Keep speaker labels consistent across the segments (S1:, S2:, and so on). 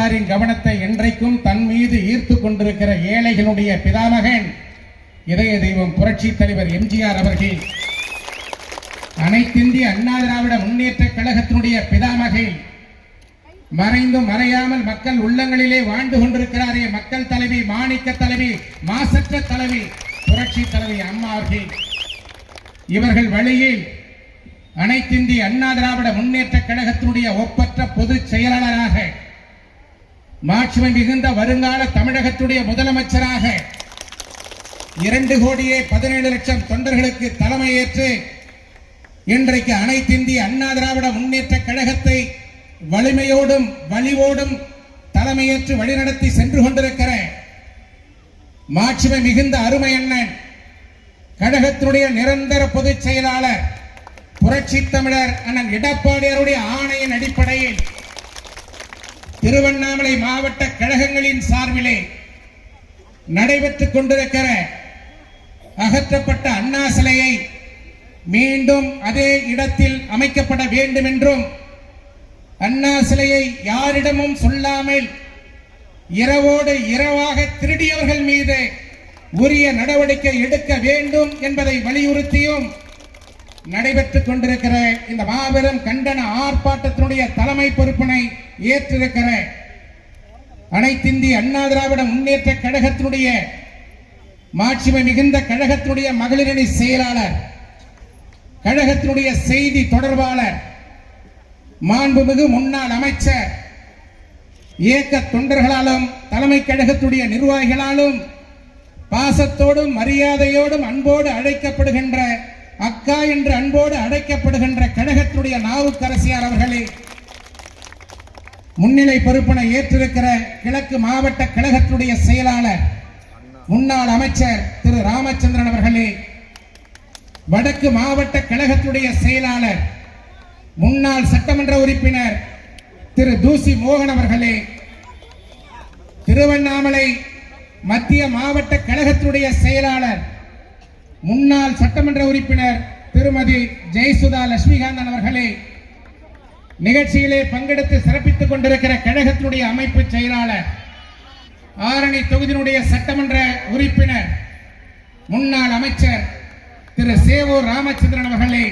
S1: உலகத்தாரின் கவனத்தை என்றைக்கும் தன் மீது ஈர்த்து கொண்டிருக்கிற ஏழைகளுடைய பிதாமகன் இதய தெய்வம் புரட்சி தலைவர் எம்ஜிஆர் அவர்கள் அனைத்திந்திய அண்ணா திராவிட முன்னேற்ற கழகத்தினுடைய பிதாமகன் மறைந்தும் மறையாமல் மக்கள் உள்ளங்களிலே வாழ்ந்து கொண்டிருக்கிறாரே மக்கள் தலைவி மாணிக்க தலைவி மாசற்ற தலைவி புரட்சி தலைவி அம்மா அவர்கள். இவர்கள் வழியில் அனைத்திந்திய அண்ணா திராவிட முன்னேற்ற கழகத்தினுடைய ஒப்பற்ற பொதுச் செயலாளராக மாட்சிமை மிகுந்த வருங்கால தமிழகத்துடைய முதலமைச்சராக இரண்டு கோடியே பதினேழு லட்சம் தொண்டர்களுக்கு தலைமையேற்று இன்றைக்கு அனைத்திந்திய அண்ணா திராவிட முன்னேற்ற கழகத்தை வலிமையோடும் வலிவோடும் தலைமையேற்று வழிநடத்தி சென்று கொண்டிருக்கிற மாட்சிமை மிகுந்த அருமை அண்ணன் கழகத்தினுடைய நிரந்தர பொதுச் செயலாளர் புரட்சி தமிழர் அண்ணன் எடப்பாடியாருடைய ஆணையின் அடிப்படையில் திருவண்ணாமலை மாவட்ட கழகங்களின் சார்பிலே நடைபெற்றுக் கொண்டிருக்கிற அகற்றப்பட்ட அண்ணா சிலையை மீண்டும் அதே இடத்தில் அமைக்கப்பட வேண்டும் என்றும் அண்ணா சிலையை யாரிடமும் சொல்லாமல் இரவோடு இரவாக திருடியவர்கள் மீது உரிய நடவடிக்கை எடுக்க வேண்டும் என்பதை வலியுறுத்தியும் நடைபெற்றுக் கொண்டிருக்கிற இந்த மாபெரும் கண்டன ஆர்ப்பாட்டத்தினுடைய தலைமை பொறுப்பினை ஏற்றிருக்கிற அனைத்திந்திய அண்ணா திராவிட முன்னேற்ற கழகத்தினுடைய மாட்சிமை மிகுந்த கழகத்தினுடைய மகளிரணி செயலாளர் கழகத்தினுடைய செய்தி தொடர்பாளர் மாண்புமிகு முன்னாள் அமைச்சர் இயக்க தொண்டர்களாலும் தலைமை கழகத்துடைய நிர்வாகிகளாலும் பாசத்தோடும் மரியாதையோடும் அன்போடு அழைக்கப்படுகின்ற அக்கா என்று அன்போடு அடைக்கப்படுகின்ற கழகத்துடைய நாவுக்கரசியார் அவர்களே முன்னிலை பொறுப்பினை ஏற்றிருக்கிற கிழக்கு மாவட்ட கழகத்துடைய செயலாளர் முன்னாள் அமைச்சர் திரு ராமச்சந்திரன் அவர்களே வடக்கு மாவட்ட கழகத்துடைய செயலாளர் முன்னாள் சட்டமன்ற உறுப்பினர் திரு தூசி மோகன் அவர்களே திருவண்ணாமலை மத்திய மாவட்ட கழகத்துடைய செயலாளர் முன்னாள் சட்டமன்ற உறுப்பினர் திருமதி ஜெயசுதா லட்சுமிகாந்தன் அவர்களே நிகழ்ச்சியிலே பங்கெடுத்து சிறப்பித்துக் கொண்டிருக்கிற கழகத்தினுடைய அமைப்பு செயலாளர் ஆரணி தொகுதியினுடைய சட்டமன்ற உறுப்பினர் முன்னாள் அமைச்சர் திரு சேவூர் ராமச்சந்திரன் அவர்களே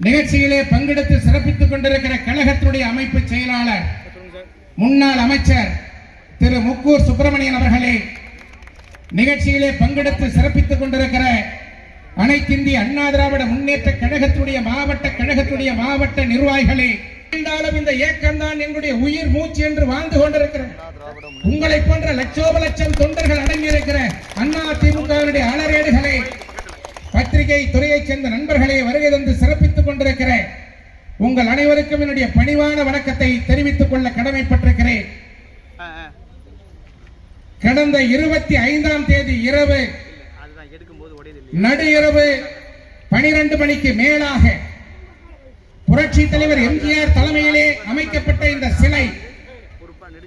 S1: நிகழ்ச்சியிலே பங்கெடுத்து சிறப்பித்துக் கொண்டிருக்கிற கழகத்தினுடைய அமைப்பு செயலாளர் முன்னாள் அமைச்சர் திரு முக்கூர் சுப்பிரமணியன் அவர்களே நிகழ்ச்சியிலே பங்கெடுத்து சிறப்பித்துக் கொண்டிருக்கிற அனைத்திந்திய அண்ணா திராவிட முன்னேற்ற கழகத்துடைய மாவட்ட கழகத்துடைய மாவட்ட நிர்வாகிகளே இருந்தாலும் இந்த இயக்கம்தான் எங்களுடைய உயிர் மூச்சு என்று வாழ்ந்து கொண்டிருக்கிறேன் உங்களை போன்ற லட்சோப லட்சம் தொண்டர்கள் அடங்கியிருக்கிற அண்ணா திமுகவினுடைய அலரேடுகளை பத்திரிகை துறையைச் சேர்ந்த நண்பர்களே வருகை தந்து சிறப்பித்துக் கொண்டிருக்கிற உங்கள் அனைவருக்கும் என்னுடைய பணிவான வணக்கத்தை தெரிவித்துக் கொள்ள கடமைப்பட்டிருக்கிறேன். கடந்த இருபத்தி ஐந்தாம் தேதி இரவு நடு இரவு பனிரெண்டு மணிக்கு மேலாக புரட்சி தலைவர் எம்ஜிஆர் தலைமையிலே அமைக்கப்பட்ட இந்த சிலை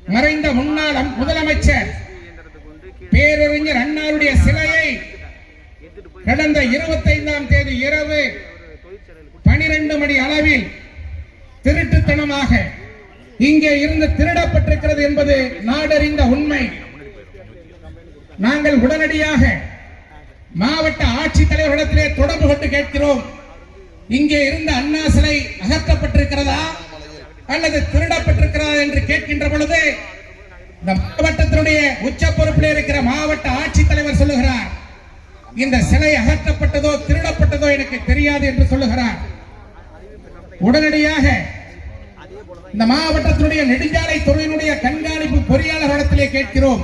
S1: மறைந்த முன்னாள் முதலமைச்சர் பேரறிஞர் அண்ணாருடைய சிலையை கடந்த இருபத்தைந்தாம் தேதி இரவு பனிரெண்டு மணி அளவில் திருட்டுத்தனமாக இங்கே இருந்து திருடப்பட்டிருக்கிறது என்பது நாடறிந்த உண்மை. நாங்கள் உடனடியாக மாவட்ட ஆட்சித்தலைவரிடத்திலே தொடர்பு கொண்டு கேட்கிறோம். இங்கே இருந்த அண்ணா சிலை அகற்றப்பட்டிருக்கிறதா? அல்லது திருடப்பட்டிருக்கிறதா என்று கேட்கின்ற பொழுது இந்த மாவட்டத்தினுடைய உச்ச பொறுப்பில் இருக்கிற மாவட்ட ஆட்சித்தலைவர் சொல்லுகிறார் இந்த சிலை அகற்றப்பட்டதோ திருடப்பட்டதோ எனக்கு தெரியாது என்று சொல்லுகிறார். உடனடியாக இந்த மாவட்டத்தினுடைய நெடுஞ்சாலை துறையினுடைய கண்காணிப்பு பொறியாளர் இடத்திலே கேட்கிறோம்.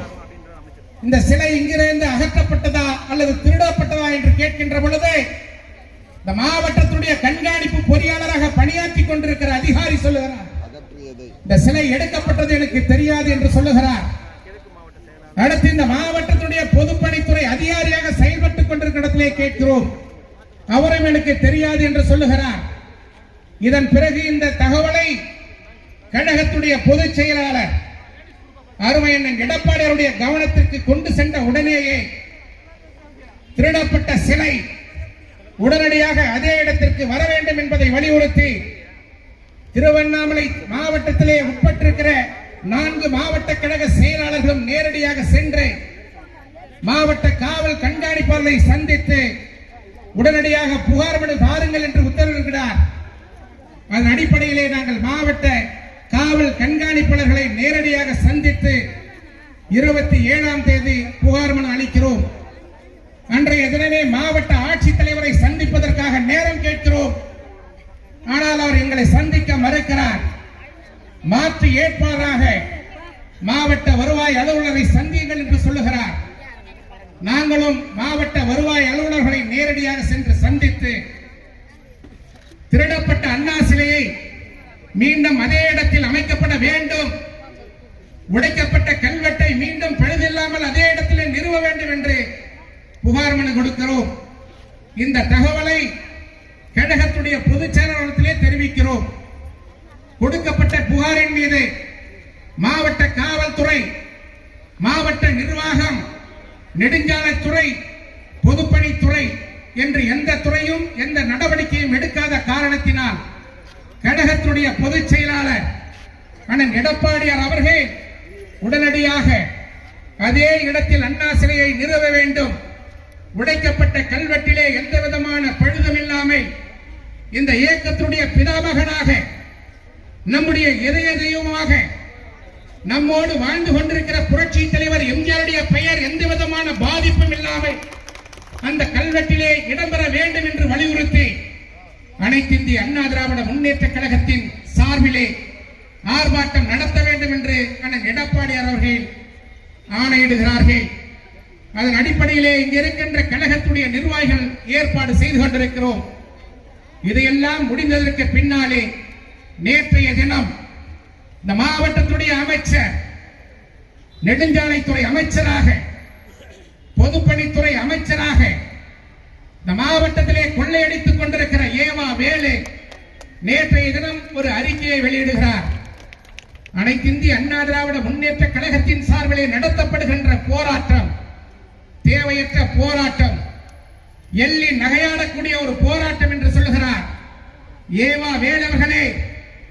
S1: இந்த சிலை இங்கிருந்து அகற்றப்பட்டதா அல்லது திருடப்பட்டதா என்று கேட்கின்ற பொழுது இந்த மாவட்டத்தினுடைய கண்காணிப்பு பொறியாளராக பணியாற்றி கொண்டிருக்கிற அதிகாரி சொல்லுகிறார். இந்த சிலை எடுக்கப்பட்டது எனக்கு தெரியாது என்று சொல்லுகிறார். அடுத்து இந்த மாவட்டத்தினுடைய பொதுப்பணித்துறை அதிகாரியாக செயல்பட்டுக் கொண்டிருக்கிற இடத்திலே கேட்கிறோம். அவரும் எனக்கு தெரியாது என்று சொல்லுகிறார். இதன் பிறகு இந்த தகவலை கழகத்துடைய பொதுச் செயலாளர் அருமை அண்ணன் எடப்பாடியாருடைய கவனத்திற்கு கொண்டு சென்ற உடனேயே திருடப்பட்ட சிலை உடனடியாக அதே இடத்திற்கு வர வேண்டும் என்பதை வலியுறுத்தி திருவண்ணாமலை மாவட்டத்திலே உட்பட்டிருக்கிற நான்கு மாவட்ட கழக செயலாளர்களும் நேரடியாக சென்று மாவட்ட காவல் கண்காணிப்பாளரை சந்தித்து உடனடியாக புகார் மனு தாருங்கள் என்று உத்தரவிடுகிறார். அதன் அடிப்படையிலே நாங்கள் மாவட்ட காவல் கண்காணிப்பாளர்களை நேரடியாக சந்தித்து இருபத்தி ஏழாம் தேதி புகார் மனு அளிக்கிறோம். அன்றைய தினமே மாவட்ட ஆட்சித்தலைவரை சந்திப்பதற்காக நேரம் கேட்கிறோம். ஆனால் அவர் எங்களை சந்திக்க மறுக்கிறார். மாற்று ஏற்பாடாக மாவட்ட வருவாய் அலுவலரை சந்தியுங்கள் என்று சொல்லுகிறார். நாங்களும் மாவட்ட வருவாய் அலுவலர்களை நேரடியாக சென்று சந்தித்து திருடப்பட்ட அண்ணா சிலையை மீண்டும் அதே இடத்தில் அமைக்கப்பட வேண்டும். உடைக்கப்பட்ட கல்வெட்டை மீண்டும் பழுதில்லாமல் அதே இடத்திலே நிறுவ வேண்டும் என்று புகார் மனு கொடுக்கிறோம். இந்த தகவலை கழகத்துடைய பொதுச் செயலாளத்திலே தெரிவிக்கிறோம். கொடுக்கப்பட்ட புகாரின் மீது மாவட்ட காவல்துறை மாவட்ட நிர்வாகம் நெடுஞ்சாலைத்துறை பொதுப்பணித்துறை என்று எந்த துறையும் எந்த நடவடிக்கையும் எடுக்காத காரணத்தினால் கழகத்துடைய பொதுச் செயலாளர் அண்ணன் எடப்பாடியார் அவர்கள் உடனடியாக அதே இடத்தில் அண்ணா சிலையை நிறுவ வேண்டும். உடைக்கப்பட்ட கல்வெட்டிலே எந்த விதமான பழுதும் இல்லாமல் இந்த இயக்கத்துடைய பிதாமகனாக நம்முடைய இதய தெய்வமாக நம்மோடு வாழ்ந்து கொண்டிருக்கிற புரட்சி தலைவர் எம்ஜிஆருடைய பெயர் எந்த விதமான பாதிப்பும் இல்லாமல் அந்த கல்வெட்டிலே இடம்பெற வேண்டும் என்று வலியுறுத்தி அனைத்து இந்திய அண்ணா திராவிட முன்னேற்ற கழகத்தின் சார்பிலே ஆர்ப்பாட்டம் நடத்த வேண்டும் என்று அண்ணன் எடப்பாடியார் அவர்கள் ஆணையிடுகிறார்கள். அதன் அடிப்படையிலே இங்கு இருக்கின்ற கழகத்துடைய நிர்வாகிகள் ஏற்பாடு செய்து கொண்டிருக்கிறோம். இதையெல்லாம் முடிந்ததற்கு பின்னாலே நேற்றைய தினம் இந்த மாவட்டத்துடைய அமைச்சர் நெடுஞ்சாலைத்துறை அமைச்சராக பொதுப்பணித்துறை அமைச்சராக இந்த மாவட்டத்திலே கொள்ளையடித்துக் கொண்டிருக்கிற ஏமா வேலு நேற்றைய தினம் ஒரு அறிக்கையை வெளியிடுகிறார். அனைத்து இந்திய அண்ணா திராவிட முன்னேற்ற கழகத்தின் சார்பிலே நடத்தப்படுகின்ற போராட்டம் தேவையற்ற போராட்டம் எள்ளி நகையாடக்கூடிய ஒரு போராட்டம் என்று சொல்கிறார். ஏவா வேலவர்களே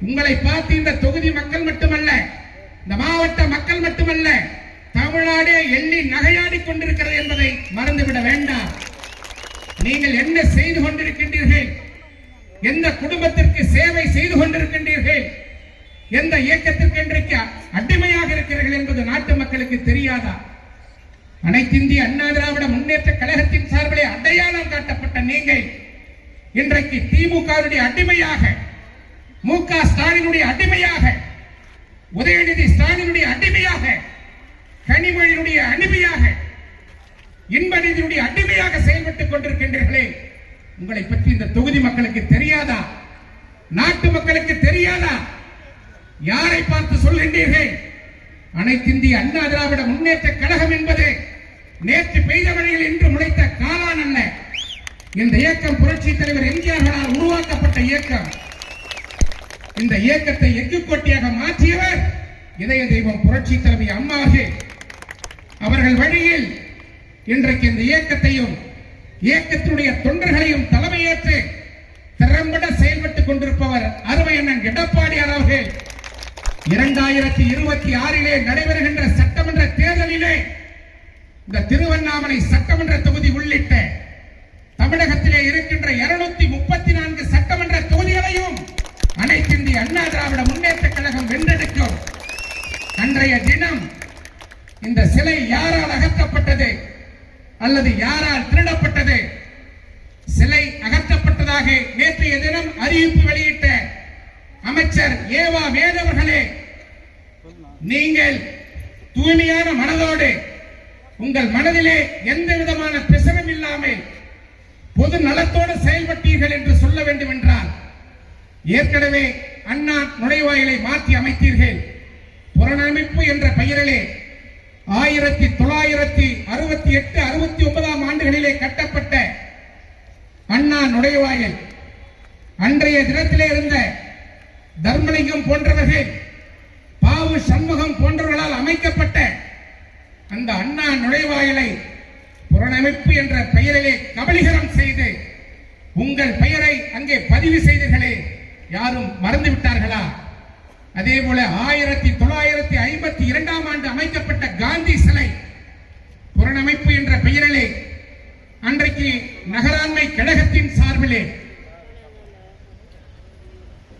S1: உங்களை பார்த்து இந்த தொகுதி மக்கள் மட்டுமல்ல இந்த மாவட்ட மக்கள் மட்டுமல்ல தமிழ்நாடே எள்ளி நகையாடிக் கொண்டிருக்கிறது என்பதை மறந்துவிட வேண்டாம். நீங்கள் என்ன செய்து கொண்டிருக்கின்றீர்கள்? எந்த குடும்பத்திற்கு சேவை செய்து கொண்டிருக்கின்றீர்கள்? எந்த இயக்கத்திற்கு இன்றைக்கு அடிமையாக இருக்கிறீர்கள் என்பது நாட்டு மக்களுக்கு தெரியாதா? அனைத்து இந்திய அண்ணா திராவிட முன்னேற்ற கழகத்தின் சார்பிலே அடையாளம் காட்டப்பட்ட நீங்கள் இன்றைக்கு திமுகவுடைய அடிமையாக மு க ஸ்டாலினுடைய அடிமையாக உதயநிதி ஸ்டாலினுடைய அடிமையாக கனிமொழியினுடைய அடிமையாக இன்பநீதியுடைய அடிமையாக செயல்பட்டுக் கொண்டிருக்கின்றீர்களே உங்களை பற்றி இந்த தொகுதி மக்களுக்கு தெரியாதா? நாட்டு மக்களுக்கு தெரியாதா? யாரை பார்த்து சொல்கின்றீர்கள்? அனைத்திந்திய அண்ணா திராவிட முன்னேற்ற கழகம் என்பது நேற்று பெய்த மழையில் இன்று முளைத்த காலான் அல்ல. இந்த இயக்கம் புரட்சி தலைவர் எம்ஜிஆர்களால் உருவாக்கப்பட்ட இயக்கம். இந்த இயக்கத்தை எக்குக்கொட்டியாக மாற்றியவர் இதய தெய்வம் புரட்சி தலைவி அம்மாவே அவர்கள் வழியில் இன்றைக்கு இந்த இயக்கத்தையும் இயக்கத்தினுடைய தொண்டர்களையும் தலைமையேற்று திறம்பட செயல்பட்டுக் கொண்டிருப்பவர் அருமை அண்ணன் எடப்பாடியார் அவர்கள். இரண்டாயிரத்தி இருபத்தி ஆறிலே நடைபெறுகின்ற சட்டமன்ற தேர்தலிலே இந்த திருவண்ணாமலை சட்டமன்ற தொகுதி உள்ளிட்ட தமிழகத்திலே இருக்கின்ற இருநூத்தி முப்பத்தி நான்கு சட்டமன்ற தொகுதிகளையும் அனைத்து இந்திய அண்ணா திராவிட முன்னேற்ற கழகம் வென்றெடுக்கும். அன்றைய தினம் இந்த சிலை யாரால் அகற்றப்பட்டது? அல்லது யாரால் திருடப்பட்டது? சிலை அகற்றப்பட்டதாக நேற்றைய தினம் அறிவிப்பு வெளியிட்ட அமைச்சர் ஏவா வேதவர்களே நீங்கள் தூய்மையான மனதோடு உங்கள் மனதிலே எந்த விதமான பிசனம் இல்லாமல் பொது நலத்தோடு செயல்பட்டீர்கள் என்று சொல்ல வேண்டும் என்றால் ஏற்கனவே அண்ணா நுழைவாயிலை மாற்றி அமைத்தீர்கள். புறநமைப்பு என்ற பெயரிலே ஆயிரத்தி தொள்ளாயிரத்தி அறுபத்தி எட்டு அறுபத்தி ஒன்பதாம் ஆண்டுகளிலே கட்டப்பட்ட அண்ணா நுழைவாயில் அன்றைய தினத்திலே இருந்த தர்மலிங்கம் போன்றவர்கள் பாவு சண்முகம் போன்றவர்களால் அமைக்கப்பட்ட அந்த அண்ணா நுழைவாயிலை புறணமைப்பு என்ற பெயரிலே கபலீகரம் செய்து உங்கள் பெயரை அங்கே பதிவு செய்தீர்களே யாரும் மறந்து விட்டார்களா? அதே போல ஆயிரத்தி தொள்ளாயிரத்தி ஐம்பத்தி இரண்டாம் ஆண்டு அமைக்கப்பட்ட காந்தி சிலை புறநமைப்பு என்ற பெயரிலே அன்றைக்கு நகராண்மை கழகத்தின் சார்பிலே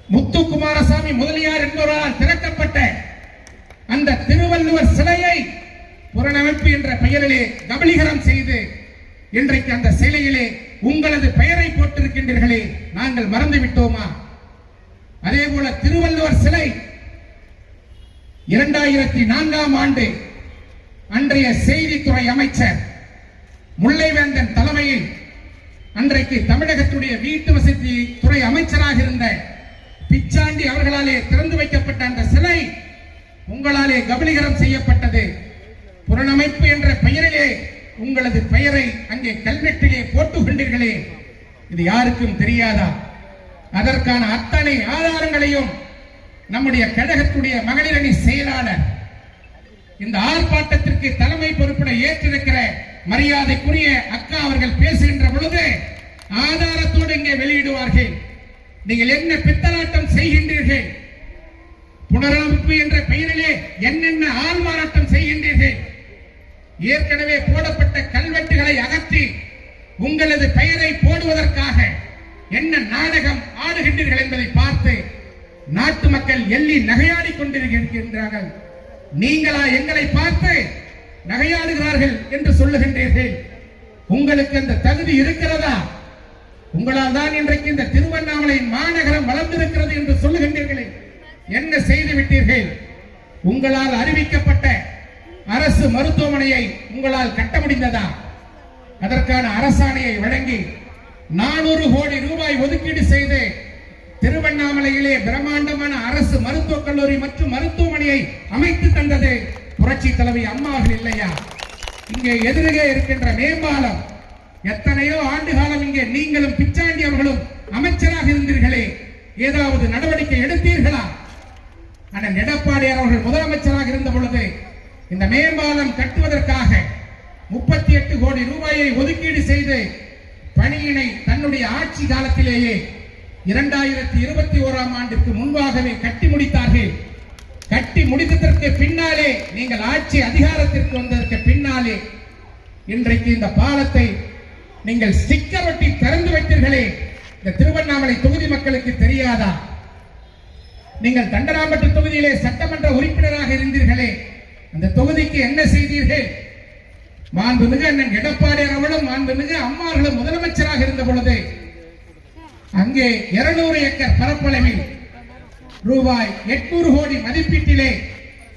S1: முத்து குமாரசாமி முதலியார் என்பவரால் திறக்கப்பட்ட அந்த திருவள்ளுவர் சிலையை புறநமைப்பு என்ற பெயரிலே கபலீகரம் செய்து இன்றைக்கு அந்த சிலையிலே உங்களது பெயரை போட்டிருக்கின்றீர்களே நாங்கள் மறந்து விட்டோமா அதே போல திருவள்ளுவர் சிலை இரண்டாயிரத்தி நான்காம் ஆண்டு அன்றைய செய்தித்துறை அமைச்சர் முல்லைவேந்தன் தலைமையில் அன்றைக்கு தமிழகத்துடைய வீட்டு வசதி துறை அமைச்சராக இருந்த பிச்சாண்டி அவர்களாலே திறந்து வைக்கப்பட்ட அந்த சிலை உங்களாலே கபலீகரம் செய்யப்பட்டது. புறணமைப்பு என்ற பெயரிலே உங்களது பெயரை அங்கே கல்வெட்டிலே போட்டுக் கொண்டீர்களே. இது யாருக்கும் தெரியாதா? அதற்கான அத்தனை ஆதாரங்களையும் நம்முடைய கழகத்துடைய மகளிரணி செயலாளர் இந்த ஆர்ப்பாட்டத்திற்கு தலைமை பொறுப்பினை ஏற்றிருக்கிற மரியாதைக்குரிய அக்கா அவர்கள் பேசுகின்ற பொழுது ஆதாரத்தோடு இங்கே வெளியிடுவார்கள். நீங்கள் என்ன பித்தலாட்டம் செய்கின்றீர்கள்? புனரமைப்பு என்ற பெயரிலே என்னென்ன ஆள்மாறாட்டம் செய்கின்றீர்கள்? ஏற்கனவே போடப்பட்ட கல்வெட்டுகளை அகற்றி உங்களது பெயரை போடுவதற்காக என்ன நாடகம் ஆடுகின்றீர்கள் என்பதை பார்த்து நாட்டு மக்கள் எள்ளி நகையாடி கொண்டிருக்கின்றார்கள். நீங்களா எங்களை பார்த்து நகையாடுகிறார்கள் என்று சொல்லுகின்றீர்கள். உங்களுக்கு அந்த தகுதி இருக்கிறதா? உங்களால் தான் இன்றைக்கு இந்த திருவண்ணாமலை மாநகரம் வளர்ந்திருக்கிறது என்று சொல்லுகின்றீர்களே. என்ன செய்து விட்டீர்கள்? உங்களால் அறிவிக்கப்பட்ட அரசு மருத்துவமனையை உங்களால் கட்ட முடிந்ததா? அதற்கான அரசாணையை வழங்கி நானூறு கோடி ரூபாய் ஒதுக்கீடு செய்து திருவண்ணாமலையிலே பிரம்மாண்டமான அரசு மருத்துவக் கல்லூரி மற்றும் மருத்துவமனையை அமைத்து தந்தது. புரட்சி தலைவி அம்மாவில் இல்லையா? இங்கே எதிரே இருக்கின்ற மேம்பாலம். எத்தனையோ ஆண்டு காலம் இங்கே நீங்களும் பிச்சாண்டி அவர்களும் அமைச்சராக இருந்தீர்களே. ஏதாவது நடவடிக்கை எடுத்தீர்களா? அண்ணன் எடப்பாடியார் அவர்கள் முதலமைச்சராக இருந்த பொழுது இந்த மேம்பாலம் கட்டுவதற்காக முப்பத்தி எட்டு கோடி ரூபாயை ஒதுக்கீடு செய்து பணியினை தன்னுடைய ஆட்சி காலத்திலேயே இரண்டாயிரத்தி இருபத்தி ஓராம் ஆண்டுக்கு முன்பாகவே கட்டி முடித்தார்கள். கட்டி முடித்ததற்கு பின்னாலே நீங்கள் ஆட்சி அதிகாரத்திற்கு வந்ததற்கு பின்னாலே இன்றைக்கு இந்த பாலத்தை நீங்கள் ஸ்டிக்கர் ஒட்டி திறந்து வைத்தீர்களே. இந்த திருவண்ணாமலை தொகுதி மக்களுக்கு தெரியாதா? நீங்கள் தண்டராம்பட்டு தொகுதியிலே சட்டமன்ற உறுப்பினராக இருந்தீர்களே. அந்த தொகுதிக்கு என்ன செய்தீர்கள்? மாண்புமிகு அண்ணன் எடப்பாடியார் அவர்களும் மாண்புமிகு அம்மார்களும் முதலமைச்சராக இருந்த பொழுது அங்கே 200 ஏக்கர் பரப்பளவில் ரூபாய் எட்நூறு கோடி மதிப்பீட்டிலே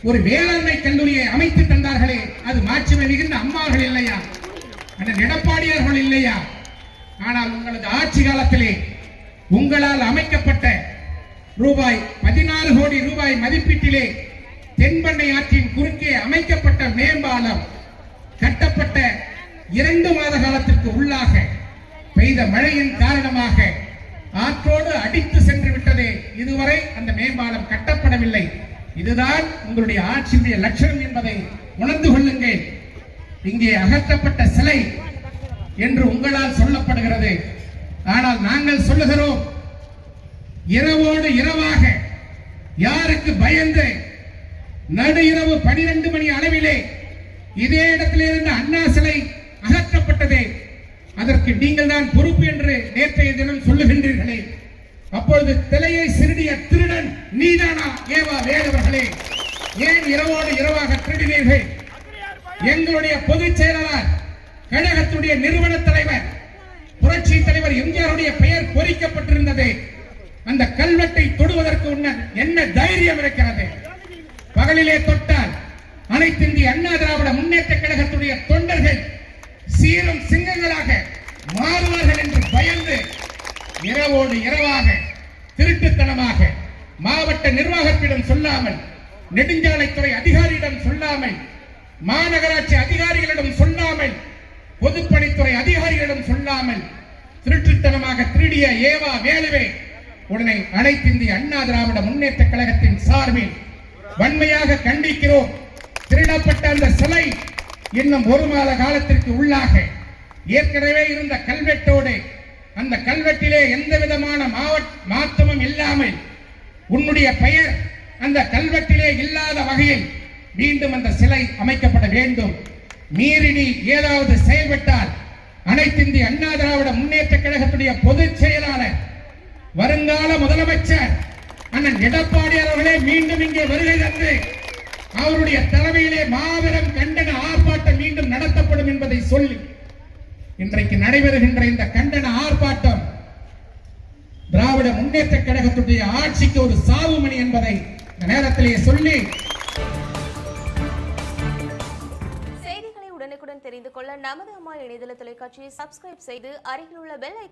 S1: ஒரு வேளாண்மை கல்லூரியை அமைத்து தந்தார்களே அது மாட்சிமை மிகுந்த அம்மார்கள் இல்லையா? அண்ணன் எடப்பாடியார்கள் இல்லையா? ஆனால் உங்களது ஆட்சி காலத்திலே உங்களால் அமைக்கப்பட்ட ரூபாய் பதினாலு கோடி ரூபாய் மதிப்பீட்டிலே தென்பண்ணை ஆற்றின் குறுக்கே அமைக்கப்பட்ட மேம்பாலம் கட்டப்பட்ட இரண்டு மாத காலத்திற்கு உள்ளாக பெய்த மழையின் காரணமாக ஆற்றோடு அடித்து சென்று விட்டதே இதுவரை அந்த மேம்பாலம் கட்டப்படவில்லை. இதுதான் உங்களுடைய ஆட்சியுடைய லட்சணம் என்பதை உணர்ந்து கொள்ளுங்கள். இங்கே அகற்றப்பட்ட சிலை என்று உங்களால் சொல்லப்படுகிறது. ஆனால் நாங்கள் சொல்லுகிறோம் இரவோடு இரவாக யாருக்கு பயந்து நடு இரவு பனிரெண்டு மணி அளவிலே இதே இடத்திலே இருந்த அண்ணா சிலை அகற்றப்பட்டதே. அதற்கு நீங்கள் தான் பொறுப்பு என்று நேற்றைய தினம் சொல்லுகின்றீர்களே. அப்பொழுது தலையை சிறுடிய திருடன் நீதானா ஏவா வேடுவர்களே ஏன் இரவோடு இரவாக திருடினீர்கள்? எங்களுடைய பொதுச் செயலாளர் கழகத்துடைய நிறுவன தலைவர் புரட்சி தலைவர் எம்ஜிஆருடைய பெயர் பொறிக்கப்பட்டிருந்தது. அந்த கல்வெட்டை தொடுவதற்கு உன்ன என்ன தைரியம் இருக்கிறது? பகலிலே தொட்டால் அனைத்து இந்திய அண்ணா திராவிட முன்னேற்ற கழகத்துடைய தொண்டர்கள் சீரும் சிங்கங்களாக மாறுவார்கள் என்று பயந்து இரவோடு இரவாக திருட்டுத்தனமாக மாவட்ட நிர்வாகத்திடம் சொல்லாமல் நெடுஞ்சாலைத்துறை அதிகாரியிடம் சொல்லாமல் மாநகராட்சி அதிகாரிகளிடம் சொல்லாமல் பொதுப்பணித்துறை அதிகாரிகளிடம் சொல்லாமல் திருட்டுத்தனமாக திருடிய ஏவா வேலுவே உடனே அனைத்து இந்திய அண்ணா திராவிட முன்னேற்ற கழகத்தின் சார்பில் வன்மையாக கண்டிக்கிறோம். திருடப்பட்ட அந்த சிலை இன்னும் ஒரு மாத காலத்திற்கு உள்ளாக. ஏற்கனவே இருந்த கல்வெட்டோடு அந்த கல்வெட்டிலே எந்த விதமான மாற்றமும் இல்லாமல் உன்னுடைய பெயர் அந்த கல்வெட்டிலே இல்லாத வகையில் மீண்டும் அந்த சிலை அமைக்கப்பட வேண்டும். மீறி நீ ஏதாவது செயல்பட்டால் அனைத்து இந்திய அண்ணா திராவிட முன்னேற்ற கழகத்துடைய பொதுச் செயலாளர் வருங்கால முதலமைச்சர் அண்ணன் எடப்பாடி அவர்களே மீண்டும் இங்கே வருகை தந்து அவருடைய தலைமையிலே மாபெரும் கண்டன ஆர்ப்பாட்டம் மீண்டும் நடத்தப்படும் என்பதை சொல்லி இன்றைக்கு நடைபெறுகின்ற இந்த கண்டன ஆர்ப்பாட்டம் திராவிட முன்னேற்ற கழகத்துடைய ஆட்சிக்கு ஒரு சாவுமணி என்பதை இந்த நேரத்திலே சொல்லி
S2: செய்திகளை உடனுக்குடன் தெரிந்து கொள்ள நமது அம்மா இணையதள தொலைக்காட்சியை சப்ஸ்கிரைப் செய்து அருகில் உள்ள பெல் ஐக்கா